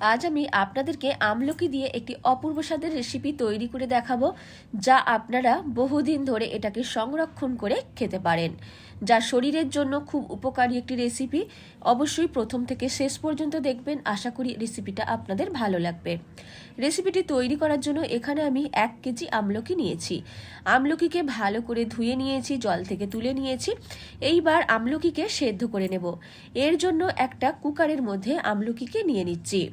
আজ আমি আপনাদেরকে আমলকি দিয়ে একটি অপূর্ব স্বাদের রেসিপি তৈরি করে দেখাবো, যা আপনারা বহুদিন ধরে এটাকে সংরক্ষণ করে খেতে পারেন। যা শরীরের জন্য খুব উপকারী একটি রেসিপি অবশ্যই প্রথম থেকে শেষ পর্যন্ত দেখবেন। আশা করি রেসিপিটা আপনাদের ভালো লাগবে। রেসিপিটি তৈরি করার জন্য এখানে আমি এক কেজি আমলকি নিয়েছি। আমলকিকে ভালো করে ধুয়ে নিয়েছি, জল থেকে তুলে নিয়েছি। এইবার আমলকিকে সেদ্ধ করে নেব। এর জন্য একটা কুকারের মধ্যে আমলকিকে নিয়ে নিচ্ছি।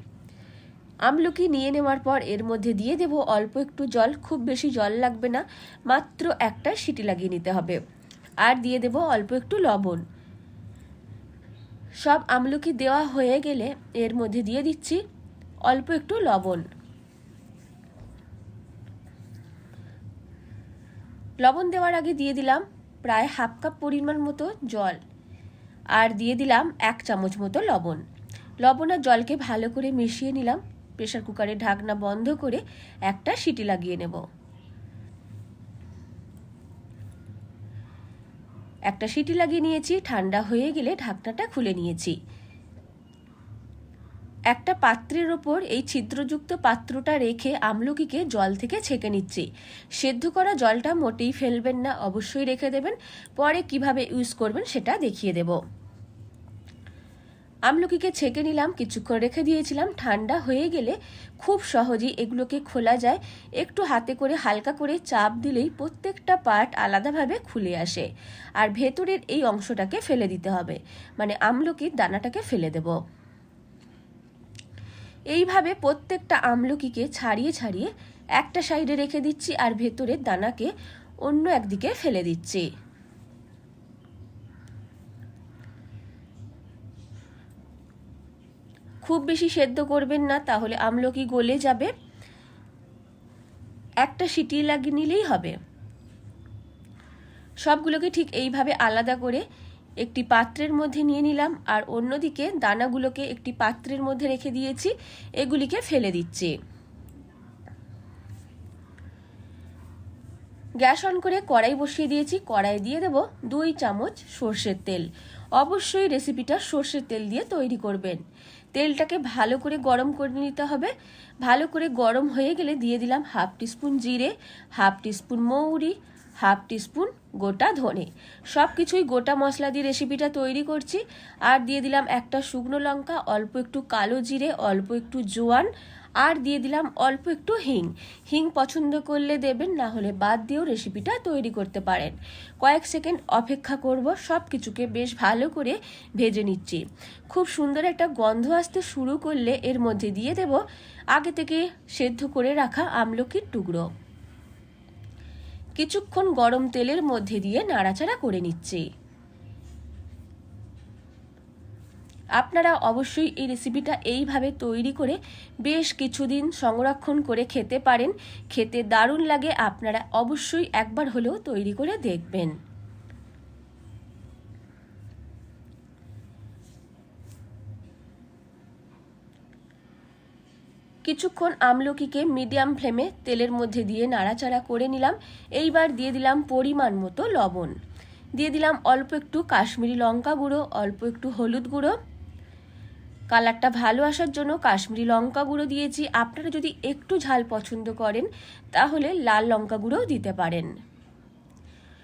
আমলকি নিয়ে নেওয়ার পর এর মধ্যে দিয়ে দেব অল্প একটু জল। খুব বেশি জল লাগবে না। মাত্র একটা সিটি লাগিয়ে নিতে হবে। আর দিয়ে দেব অল্প একটু লবণ। সব আমলকি দেওয়া হয়ে গেলে এর মধ্যে দিয়ে দিচ্ছি অল্প একটু লবণ। লবণ দেওয়ার আগে দিয়ে দিলাম প্রায় হাফ কাপ পরিমাণ মতো জল আর দিয়ে দিলাম এক চামচ মতো লবণ। লবণ আর জলকে ভালো করে মিশিয়ে নিলাম। প্রেশার কুকারের ঢাকনা বন্ধ করে একটা সিটি লাগিয়ে নেব। একটা সিটি লাগিয়ে নিয়েছি, ঠান্ডা হয়ে গেলে ঢাকনাটা খুলে নিয়েছি। একটা পাত্রের ওপর এই ছিদ্রযুক্ত পাত্রটা রেখে আমলকিকে জল থেকে ছেঁকে নিচ্ছি। সেদ্ধ করা জলটা মোটেই ফেলবেন না, অবশ্যই রেখে দেবেন। পরে কীভাবে ইউজ করবেন সেটা দেখিয়ে দেবো। আমলকিকে ছেঁকে নিলাম, কিছুক্ষণ রেখে দিয়েছিলাম। ঠান্ডা হয়ে গেলে খুব সহজেই এগুলোকে খোলা যায়। একটু হাতে করে হালকা করে চাপ দিলেই প্রত্যেকটা পার্ট আলাদাভাবে খুলে আসে। আর ভেতরের এই অংশটাকে ফেলে দিতে হবে। মানে আমলকির দানাটাকে ফেলে দেব। এইভাবে প্রত্যেকটা আমলকিকে ছাড়িয়ে ছাড়িয়ে একটা সাইডে রেখে দিচ্ছি আর ভেতরের দানাকে অন্য একদিকে ফেলে দিচ্ছি। খুব বেশি সেদ্ধ করবেন না, তাহলে আমলকি গলে যাবে। একটা সিটি লাগিয়ে নিলেই হবে। সবগুলোকে ঠিক এইভাবে আলাদা করে একটি পাত্রের মধ্যে নিয়ে নিলাম, আর অন্যদিকে দানাগুলোকে একটি পাত্রের মধ্যে রেখে দিয়েছি, এগুলিকে ফেলে দিচ্ছি। গ্যাস অন করে কড়াই বসিয়ে দিয়েছি। কড়াই দিয়ে দেব দুই চামচ সর্ষের তেল। অবশ্যই রেসিপিটা সর্ষের তেল দিয়ে তৈরি করবেন। তেলটাকে ভালো করে গরম করে নিতে হবে। ভালো করে গরম হয়ে গেলে দিয়ে দিলাম হাফ টিস্পুন জিরে হাফ টিস্পুন মৌরি হাফ টিস্পুন গোটা ধনে। সব কিছুই গোটা মশলা দিয়ে রেসিপিটা তৈরি করছি। আর দিয়ে দিলাম একটা শুকনো লঙ্কা, অল্প একটু কালো জিরে, অল্প একটু জোয়ান, আর দিয়ে দিলাম অল্প একটু হিং। হিং পছন্দ করলে দেবেন, না হলে বাদ দিয়েও রেসিপিটা তৈরি করতে পারেন। কয়েক সেকেন্ড অপেক্ষা করব সব কিছুকে বেশ ভালো করে ভেজে নিচ্ছি। খুব সুন্দর একটা গন্ধ আসতে শুরু করলে এর মধ্যে দিয়ে দেব আগে থেকে সেদ্ধ করে রাখা আমলকির টুকরো। কিছুক্ষণ গরম তেলের মধ্যে দিয়ে নাড়াচাড়া করে নিচ্ছি। আপনারা অবশ্যই এই রেসিপিটা এইভাবে তৈরি করে বেশ কিছুদিন সংরক্ষণ করে খেতে পারেন। খেতে দারুণ লাগে, আপনারা অবশ্যই একবার হলেও তৈরি করে দেখবেন। কিছুক্ষণ আমলকিকে মিডিয়াম ফ্লেমে তেলের মধ্যে দিয়ে নাড়াচাড়া করে নিলাম। এইবার দিয়ে দিলাম পরিমাণ মতো লবণ। দিয়ে দিলাম অল্প একটু কাশ্মীরি লঙ্কা গুঁড়ো, অল্প একটু হলুদ গুঁড়ো। কালারটা ভালো আসার জন্য কাশ্মীরি লঙ্কা গুঁড়ো দিয়েছি। আপনারা যদি একটু ঝাল পছন্দ করেন, তাহলে লাল লঙ্কা গুঁড়োও দিতে পারেন।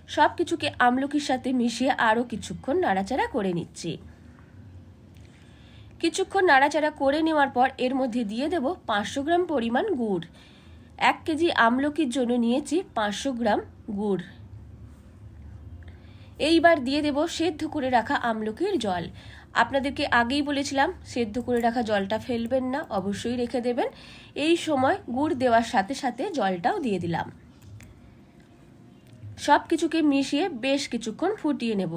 সব কিছুকে আমলকির সাথে মিশিয়ে আরও কিছুক্ষণ নাড়াচাড়া করে নিচ্ছি। কিছুক্ষণ নাড়াচাড়া করে নেওয়ার পর এর মধ্যে দিয়ে দেব পাঁচশো গ্রাম পরিমাণ গুড়। এক কেজি আমলকির জন্য নিয়েছি পাঁচশো গ্রাম গুড়। এইবার দিয়ে দেব সেদ্ধ করে রাখা আমলকির জল। আপনাদেরকে আগেই বলেছিলাম, সেদ্ধ করে রাখা জলটা ফেলবেন না, অবশ্যই রেখে দেবেন। এই সময় গুড় দেওয়ার সাথে সাথে জলটাও দিয়ে দিলাম। সব কিছুকে মিশিয়ে বেশ কিছুক্ষণ ফুটিয়ে নেব।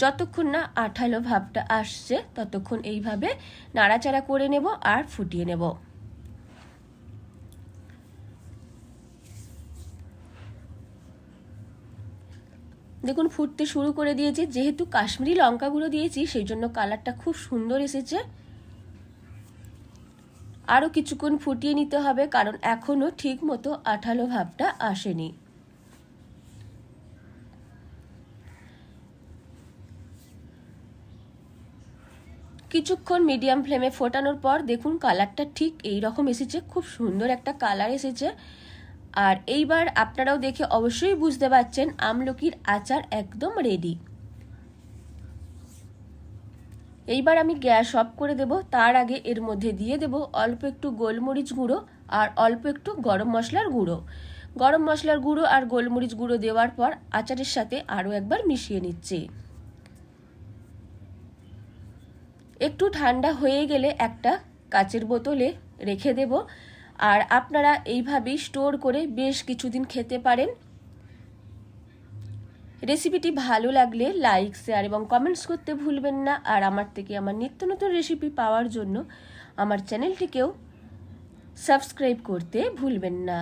যতক্ষণ না আঠালো ভাবটা আসছে, ততক্ষণ এইভাবে নাড়াচাড়া করে নেব আর ফুটিয়ে নেব। দেখুন, ফুটতে শুরু করে দিয়েছে। যেহেতু কাশ্মীরি লঙ্কা গুঁড়ো দিয়েছি, সেই জন্য কালারটা খুব সুন্দর এসেছে। আরও কিছুক্ষণ ফুটিয়ে নিতে হবে, কারণ এখনও ঠিক মতো আঠালো ভাবটা আসেনি। কিছুক্ষণ মিডিয়াম ফ্লেমে ফোটানোর পর দেখুন কালারটা ঠিক এই রকম এসেছে, খুব সুন্দর একটা কালার এসেছে। আর এইবার আপনারাও দেখে অবশ্যই বুঝতে পারছেন আমলকির আচার একদম রেডি এইবার আমি গ্যাস অফ করে দেব, তার আগে এর মধ্যে দিয়ে দেব অল্প একটু গোলমরিচ গুঁড়ো আর অল্প একটু গরম মশলার গুঁড়ো। গরম মশলার গুঁড়ো আর গোলমরিচ গুঁড়ো দেওয়ার পর আচারের সাথে আরও একবার মিশিয়ে নিচ্ছি। একটু ঠান্ডা হয়ে গেলে একটা কাচের বোতলে রেখে দেব। আর আপনারা এইভাবেই স্টোর করে বেশ কিছুদিন খেতে পারেন। রেসিপিটি ভালো লাগলে লাইক, শেয়ার এবং কমেন্টস করতে ভুলবেন না। আর আমার থেকে আমার নিত্য নতুন রেসিপি পাওয়ার জন্য আমার চ্যানেলটিকেও সাবস্ক্রাইব করতে ভুলবেন না।